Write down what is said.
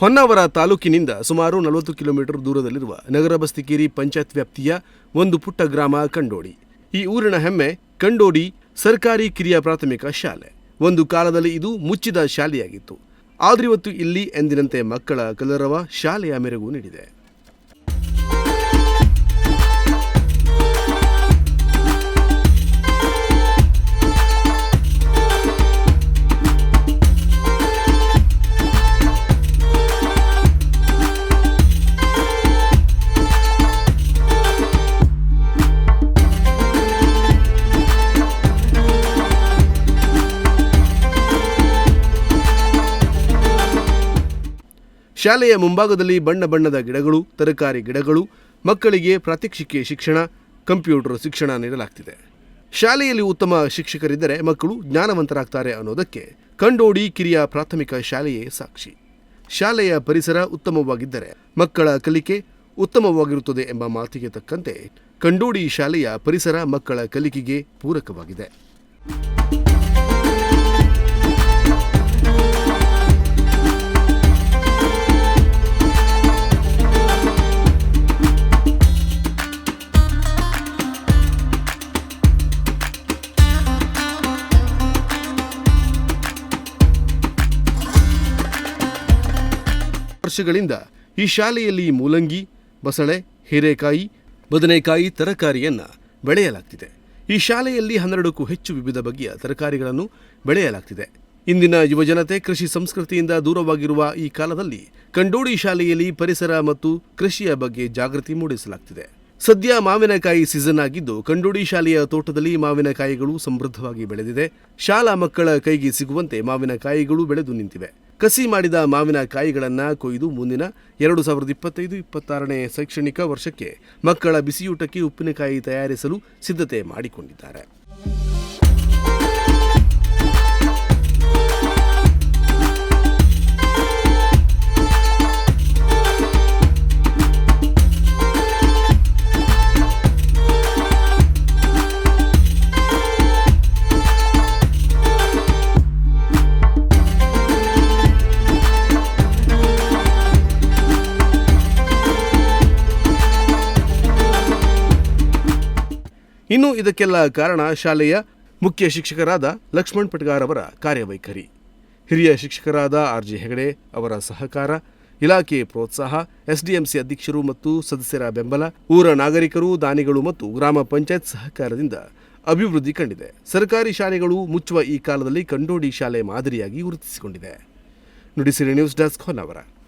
ಹೊನ್ನಾವರ ತಾಲೂಕಿನಿಂದ ಸುಮಾರು ನಲವತ್ತು ಕಿಲೋಮೀಟರ್ ದೂರದಲ್ಲಿರುವ ನಗರ ಬಸ್ತಿಕೇರಿ ಪಂಚಾಯತ್ ವ್ಯಾಪ್ತಿಯ ಒಂದು ಪುಟ್ಟ ಗ್ರಾಮ ಕಂಡೋಡಿ. ಈ ಊರಿನ ಹೆಮ್ಮೆ ಕಂಡೋಡಿ ಸರ್ಕಾರಿ ಕಿರಿಯ ಪ್ರಾಥಮಿಕ ಶಾಲೆ. ಒಂದು ಕಾಲದಲ್ಲಿ ಇದು ಮುಚ್ಚಿದ ಶಾಲೆಯಾಗಿತ್ತು. ಆದ್ರಿವತ್ತು ಇಲ್ಲಿ ಎಂದಿನಂತೆ ಮಕ್ಕಳ ಕಲರವ ಶಾಲೆಯ ಮೆರಗು ನೀಡಿದೆ. ಶಾಲೆಯ ಮುಂಭಾಗದಲ್ಲಿ ಬಣ್ಣ ಬಣ್ಣದ ಗಿಡಗಳು, ತರಕಾರಿ ಗಿಡಗಳು, ಮಕ್ಕಳಿಗೆ ಪ್ರಾತ್ಯಕ್ಷಿಕೆ ಶಿಕ್ಷಣ, ಕಂಪ್ಯೂಟರ್ ಶಿಕ್ಷಣ ನೀಡಲಾಗ್ತಿದೆ. ಶಾಲೆಯಲ್ಲಿ ಉತ್ತಮ ಶಿಕ್ಷಕರಿದ್ದರೆ ಮಕ್ಕಳು ಜ್ಞಾನವಂತರಾಗ್ತಾರೆ ಅನ್ನೋದಕ್ಕೆ ಕಂಡೋಡಿ ಕಿರಿಯ ಪ್ರಾಥಮಿಕ ಶಾಲೆಯೇ ಸಾಕ್ಷಿ. ಶಾಲೆಯ ಪರಿಸರ ಉತ್ತಮವಾಗಿದ್ದರೆ ಮಕ್ಕಳ ಕಲಿಕೆ ಉತ್ತಮವಾಗಿರುತ್ತದೆ ಎಂಬ ಮಾತಿಗೆ ತಕ್ಕಂತೆ ಕಂಡೋಡಿ ಶಾಲೆಯ ಪರಿಸರ ಮಕ್ಕಳ ಕಲಿಕೆಗೆ ಪೂರಕವಾಗಿದೆ. ವರ್ಷಗಳಿಂದ ಈ ಶಾಲೆಯಲ್ಲಿ ಮೂಲಂಗಿ, ಬಸಳೆ, ಹೀರೆಕಾಯಿ, ಬದನೆಕಾಯಿ ತರಕಾರಿಯನ್ನು ಬೆಳೆಯಲಾಗ್ತಿದೆ. ಈ ಶಾಲೆಯಲ್ಲಿ ಹನ್ನೆರಡಕ್ಕೂ ಹೆಚ್ಚು ವಿವಿಧ ಬಗೆಯ ತರಕಾರಿಗಳನ್ನು ಬೆಳೆಯಲಾಗ್ತಿದೆ. ಇಂದಿನ ಯುವಜನತೆ ಕೃಷಿ ಸಂಸ್ಕೃತಿಯಿಂದ ದೂರವಾಗಿರುವ ಈ ಕಾಲದಲ್ಲಿ ಕಂಡೋಡಿ ಶಾಲೆಯಲ್ಲಿ ಪರಿಸರ ಮತ್ತು ಕೃಷಿಯ ಬಗ್ಗೆ ಜಾಗೃತಿ ಮೂಡಿಸಲಾಗ್ತಿದೆ. ಸದ್ಯ ಮಾವಿನಕಾಯಿ ಸೀಸನ್ ಆಗಿದ್ದು, ಕಂಡೋಡಿ ಶಾಲೆಯ ತೋಟದಲ್ಲಿ ಮಾವಿನಕಾಯಿಗಳು ಸಮೃದ್ಧವಾಗಿ ಬೆಳೆದಿದೆ. ಶಾಲಾ ಮಕ್ಕಳ ಕೈಗೆ ಸಿಗುವಂತೆ ಮಾವಿನಕಾಯಿಗಳು ಬೆಳೆದು ನಿಂತಿವೆ. ಕಸಿ ಮಾಡಿದ ಮಾವಿನಕಾಯಿಗಳನ್ನ ಕೊಯ್ದು ಮುಂದಿನ ಎರಡು ಸಾವಿರದ ಇಪ್ಪತ್ತೈದು, ಇಪ್ಪತ್ತಾರನೇ ಶೈಕ್ಷಣಿಕ ವರ್ಷಕ್ಕೆ ಮಕ್ಕಳ ಬಿಸಿಯೂಟಕ್ಕೆ ಉಪ್ಪಿನಕಾಯಿ ತಯಾರಿಸಲು ಸಿದ್ಧತೆ ಮಾಡಿಕೊಂಡಿದ್ದಾರೆ. ಇನ್ನು ಇದಕ್ಕೆಲ್ಲ ಕಾರಣ ಶಾಲೆಯ ಮುಖ್ಯ ಶಿಕ್ಷಕರಾದ ಲಕ್ಷ್ಮಣ್ ಪಟ್ಗಾರ್ ಅವರ ಕಾರ್ಯವೈಖರಿ. ಹಿರಿಯ ಶಿಕ್ಷಕರಾದ ಆರ್ ಜಿ ಹೆಗಡೆ ಅವರ ಸಹಕಾರ, ಇಲಾಖೆ ಪ್ರೋತ್ಸಾಹ, ಎಸ್ಡಿಎಂಸಿ ಅಧ್ಯಕ್ಷರು ಮತ್ತು ಸದಸ್ಯರ ಬೆಂಬಲ, ಊರ ನಾಗರಿಕರು, ದಾನಿಗಳು ಮತ್ತು ಗ್ರಾಮ ಪಂಚಾಯತ್ ಸಹಕಾರದಿಂದ ಅಭಿವೃದ್ಧಿ ಕಂಡಿದೆ. ಸರ್ಕಾರಿ ಶಾಲೆಗಳು ಮುಚ್ಚುವ ಈ ಕಾಲದಲ್ಲಿ ಕಂಡೋಡಿ ಶಾಲೆ ಮಾದರಿಯಾಗಿ ಗುರುತಿಸಿಕೊಂಡಿದೆ. Nudisiri news desk Honnavar.